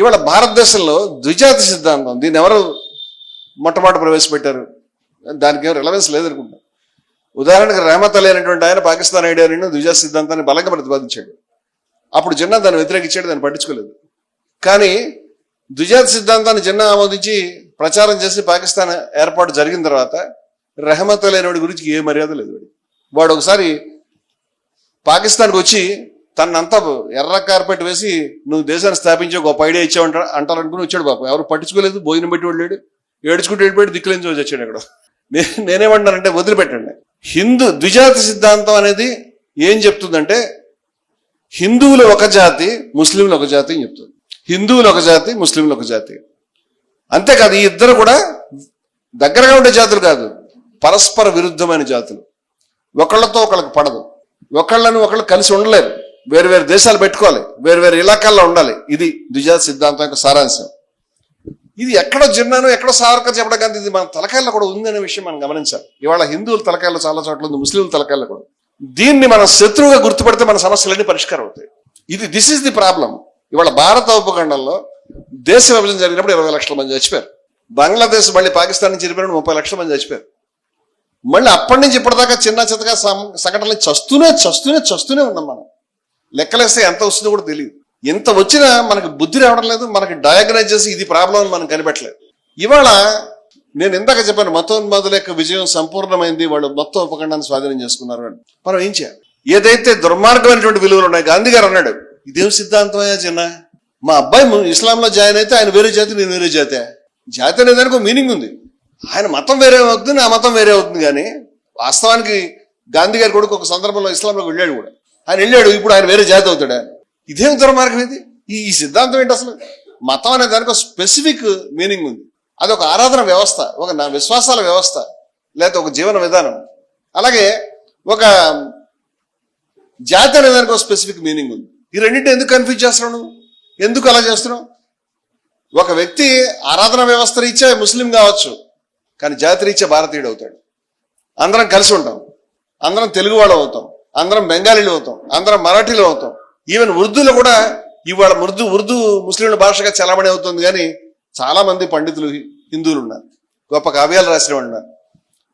ఇవాళ భారతదేశంలో ద్విజాతి సిద్ధాంతం దీన్ని ఎవరు మొట్టమొదటి ప్రవేశపెట్టారు? దానికి ఏం రిలవెన్స్ లేదనుకుంటా. ఉదాహరణకు రెహమత్ అలీ అనేటువంటి ఆయన పాకిస్తాన్ ఐడియా నుండి ద్విజాతి సిద్ధాంతాన్ని బలంగా ప్రతిపాదించాడు. అప్పుడు జిన్నా దాన్ని వ్యతిరేకించాడు దాన్ని పట్టించుకోలేదు. కానీ ద్విజాతి సిద్ధాంతాన్ని జిన్నా ఆమోదించి ప్రచారం చేసి పాకిస్తాన్ ఏర్పాటు జరిగిన తర్వాత రెహమత్ అలీ వాడి గురించి ఏ మర్యాద లేదు వాడికి. వాడు ఒకసారి పాకిస్తాన్కి వచ్చి తనంతా ఎర్ర కార్పెట్ వేసి నువ్వు దేశాన్ని స్థాపించే గొప్ప ఐడియా ఇచ్చావు అంటారు అంటారనుకుని వచ్చాడు పాపం ఎవరు పట్టించుకోలేదు భోజనం పెట్టి వెళ్ళాడు. ఏడుచుకుంటూ వెళ్ళిపోయి దిక్కులేని చూసి వచ్చాడు అక్కడ నేనేమంటానంటే వదిలిపెట్టండి. హిందూ ద్విజాతి సిద్ధాంతం అనేది ఏం చెప్తుందంటే హిందువులు ఒక జాతి ముస్లింలు ఒక జాతి అని చెప్తుంది. హిందువులు ఒక జాతి ముస్లింలు ఒక జాతి. అంతేకాదు ఈ ఇద్దరు కూడా దగ్గరగా ఉండే జాతులు కాదు పరస్పర విరుద్ధమైన జాతులు. ఒకళ్ళతో ఒకళ్ళకి పడదు. ఒకళ్ళని ఒకళ్ళు కలిసి ఉండలేరు. వేరు వేరు దేశాలు పెట్టుకోవాలి వేరు వేరు ఇలాకాల్లో ఉండాలి. ఇది ద్విజ సిద్ధాంతం యొక్క సారాంశం. ఇది ఎక్కడో జిన్నాను ఎక్కడో సారక చెప్పడం కానీ ఇది మన తలకాయల్లో కూడా ఉంది అనే విషయం మనం గమనించాలి. ఇవాళ హిందువుల తలకాయల్లో చాలా చోట్ల ఉంది ముస్లింల తలకాయల్లో కూడా. దీన్ని మనం శత్రువుగా గుర్తుపడితే మన సమస్యలన్నీ పరిష్కారం అవుతాయి. ఇది దిస్ ఇస్ ది ప్రాబ్లం ఇవాళ భారత ఉపఖండంలో దేశ విభజన జరిగినప్పుడు ఇరవై లక్షల మంది చచ్చిపోయారు. బంగ్లాదేశ్ మళ్ళీ పాకిస్తాన్ నుంచి చనిపోయిన ముప్పై లక్షల మంది చచ్చిపోయారు. మళ్ళీ అప్పటి నుంచి ఇప్పటిదాకా చిన్న చిన్నగా సంఘటనలు చస్తూనే చస్తూనే చస్తూనే ఉన్నాం మనం. లెక్కలేస్తే ఎంత వస్తుందో కూడా తెలియదు ఎంత వచ్చినా మనకు బుద్ధి రావడం లేదు మనకి డయాగ్నైజ్ చేసి ఇది ప్రాబ్లం అని మనం కనిపెట్టలేదు. ఇవాళ నేను ఇందాక చెప్పాను మతోన్మాదుల యొక్క విజయం సంపూర్ణమైంది వాళ్ళు మొత్తం ఉపఖండాన్ని స్వాధీనం చేసుకున్నారు అని. మనం ఏం చేయాలి? ఏదైతే దుర్మార్గమైనటువంటి విలువలు ఉన్నాయి గాంధీ గారు అన్నాడు ఇదేం సిద్ధాంతమయ్యా చిన్న? మా అబ్బాయి ఇస్లాంలో జాయిన్ అయితే ఆయన వేరే జాతి నేను వేరే జాతే. జాతి అనే దానికి ఒక మీనింగ్ ఉంది. ఆయన మతం వేరే అవుతుంది నా మతం వేరే అవుతుంది కానీ వాస్తవానికి గాంధీ గారి కొడుకు ఒక సందర్భంలో ఇస్లాంలోకి వెళ్ళాడు కూడా. ఆయన వెళ్ళాడు ఇప్పుడు ఆయన వేరే జాతి అవుతాడా ఇదేం దుర్మార్గం ఇది? ఈ సిద్ధాంతం ఏంటి అసలు? మతం అనే దానికి ఒక స్పెసిఫిక్ మీనింగ్ ఉంది. అది ఒక ఆరాధన వ్యవస్థ ఒక నా విశ్వాసాల వ్యవస్థ లేకపోతే ఒక జీవన విధానం. అలాగే ఒక జాతి అనే దానికి ఒక స్పెసిఫిక్ మీనింగ్ ఉంది. ఈ రెండింటి ఎందుకు కన్ఫ్యూజ్ చేస్తున్నావు నువ్వు? ఎందుకు అలా చేస్తున్నావు? ఒక వ్యక్తి ఆరాధన వ్యవస్థ రీత్యా ముస్లిం కావచ్చు కానీ జాతి రీత్యా భారతీయుడు అవుతాడు. అందరం కలిసి ఉంటాం. అందరం తెలుగు వాళ్ళు అవుతాం. అందరం బెంగాలీలు అవుతాం అందరం మరాఠీలు అవుతాం. ఈవెన్ ఉర్దూలో కూడా ఇవాళ ఉర్దూ ఉర్దూ ముస్లింల భాషగా చలామణి అవుతుంది కానీ చాలా మంది పండితులు హిందువులు ఉన్నారు. గొప్ప కావ్యాలు రాసిన వాళ్ళు ఉన్నారు.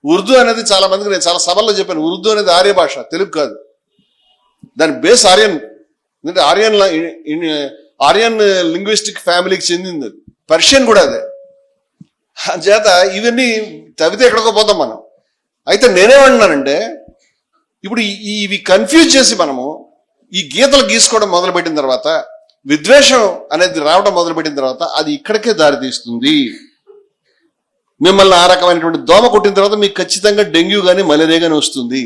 ఉర్దూ అనేది చాలా మందికి నేను చాలా సభల్లో చెప్పాను. ఉర్దూ అనేది ఆర్య భాష తెలుగు కాదు. దాని బేస్ ఆర్యన్ ఎందుకంటే ఆర్యన్ ఆర్యన్ లింగ్విస్టిక్ ఫ్యామిలీకి చెందింది. పర్షియన్ కూడా అదే. చేత ఇవన్నీ తవ్వితే ఎక్కడికో పోతాం మనం. అయితే నేనేమంటున్నానంటే ఇప్పుడు ఇవి కన్ఫ్యూజ్ చేసి మనము ఈ గీతలు గీసుకోవడం మొదలుపెట్టిన తర్వాత విద్వేషం అనేది రావడం మొదలుపెట్టిన తర్వాత అది ఇక్కడికే దారి తీస్తుంది మిమ్మల్ని ఆ రకమైనటువంటి దోమ కొట్టిన తర్వాత మీకు ఖచ్చితంగా డెంగ్యూ కానీ మలేరియా కానీ వస్తుంది.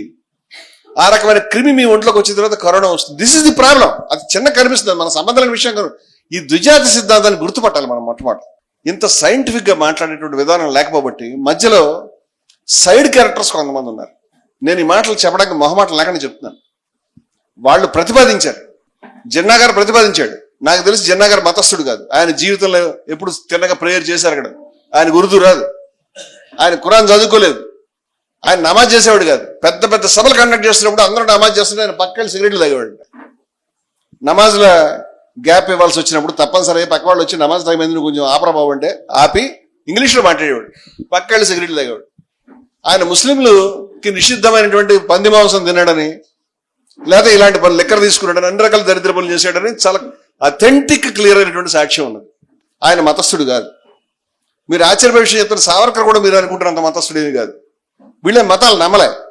ఆ రకమైన క్రిమి మీ ఒంట్లోకి వచ్చిన తర్వాత కరోనా వస్తుంది. దిస్ ఇస్ ది ప్రాబ్లం అది చిన్న కనిపిస్తుంది. మన సంబంధాల విషయం కాదు. ఈ ద్విజాతి సిద్ధాంతాన్ని గుర్తుపట్టాలి మనం మొట్టమొదటి. ఇంత సైంటిఫిక్గా మాట్లాడేటువంటి విధానం లేకపోబట్టి మధ్యలో సైడ్ క్యారెక్టర్స్ కొంతమంది ఉన్నారు. నేను ఈ మాటలు చెప్పడానికి మొహమాటలు లేకుండా చెప్తున్నాను. వాళ్ళు ప్రతిపాదించారు. జిన్నా గారు ప్రతిపాదించాడు. నాకు తెలిసి జిన్నా గారు మతస్థుడు కాదు. ఆయన జీవితంలో ఎప్పుడు తిన్నగా ప్రేయర్ చేశారు అక్కడ. ఆయన ఉర్దూ రాదు. ఆయన ఖురాన్ చదువుకోలేదు. ఆయన నమాజ్ చేసేవాడు కాదు. పెద్ద పెద్ద సభలు కండక్ట్ చేస్తున్నప్పుడు అందరూ నమాజ్ చేస్తుంటే ఆయన పక్కన సిగరెట్లు తాగేవాడు. నమాజ్ల గ్యాప్ ఇవ్వాల్సి వచ్చినప్పుడు తప్పనిసరి పక్క వాళ్ళు వచ్చి నమాజ్ టైం కొంచెం ఆపరబాబు అంటే ఆపి ఇంగ్లీష్లో మాట్లాడేవాడు. పక్క సిగరెట్లు తాగేవాడు. ఆయన ముస్లింలు నిషిద్ధమైనటువంటి పంది మాంసం తినడని లేదా ఇలాంటి పనులు లెక్కలు తీసుకున్నాడని అన్ని రకాల దరిద్ర పనులు చేశాడని చాలా అథెంటిక్ క్లియర్ అయినటువంటి సాక్ష్యం ఉన్నది. ఆయన మతస్థుడు కాదు. మీరు ఆశ్చర్యపోయే విషయం చెప్తారు సావర్కర్ కూడా మీరు అనుకుంటున్నంత అంత కాదు. వీళ్ళ మతాలు నమ్మలే.